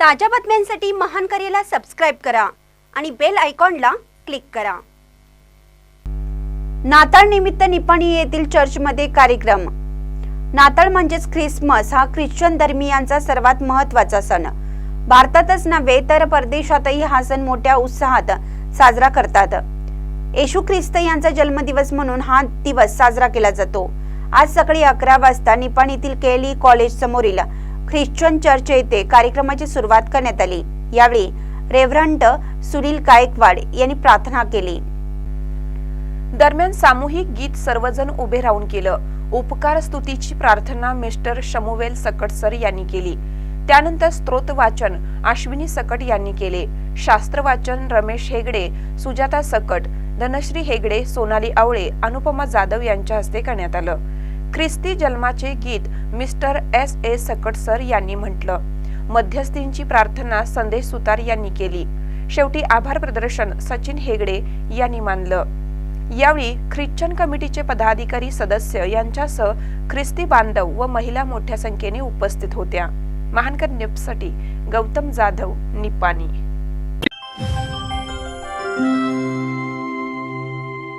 ताज्या बातम्यांसाठी महान करेला सबस्क्राईब करा आणि बेल आयकॉनला क्लिक करा. नाताळ निमित्त निपाणी येथील चर्चमध्ये कार्यक्रम. नाताळ म्हणजेच ख्रिसमस हा ख्रिश्चन धर्मियांचा सर्वात महत्त्वाचा सण. भारतातच नव्हे तर परदेशातही हा सण मोठ्या उत्साहात साजरा करतात. येशू ख्रिस्त यांचा जन्मदिवस म्हणून हा दिवस साजरा केला जातो. आज सकाळी अकरा वाजता निपाणीतील केली कॉलेज समोरील ख्रिश्चन चर्च येथे कार्यक्रमाची सुरुवात करण्यात आली. यावेळी रेव्हरंट सुनील गायकवाड यांनी प्रार्थना केली. दरम्यान सामूहिक गीत सर्वजण उभे राहून केलं. उपकार स्तुतीची प्रार्थना मिस्टर शमुवेल सकट सर यांनी केली. त्यानंतर स्त्रोत वाचन अश्विनी सकट यांनी केले. शास्त्र वाचन रमेश हेगडे सुजाता सकट धनश्री हेगडे सोनाली आवळे अनुपमा जाधव यांच्या हस्ते करण्यात आलं. ख्रिस्ती जन्माचे गीत मिस्टर एस ए सकट सर यांनी म्हटलं. मध्यस्थींची प्रार्थना संदेश सुतार यांनी केली. शेवटी आभार प्रदर्शन सचिन हेगडे यांनी मानलं. यावेळी ख्रिश्चन कमिटीचे पदाधिकारी सदस्य यांच्यासह ख्रिस्ती बांधव व महिला मोठ्या संख्येने उपस्थित होत्या. महानकर न्यूजसाठी गौतम जाधव निपाणी.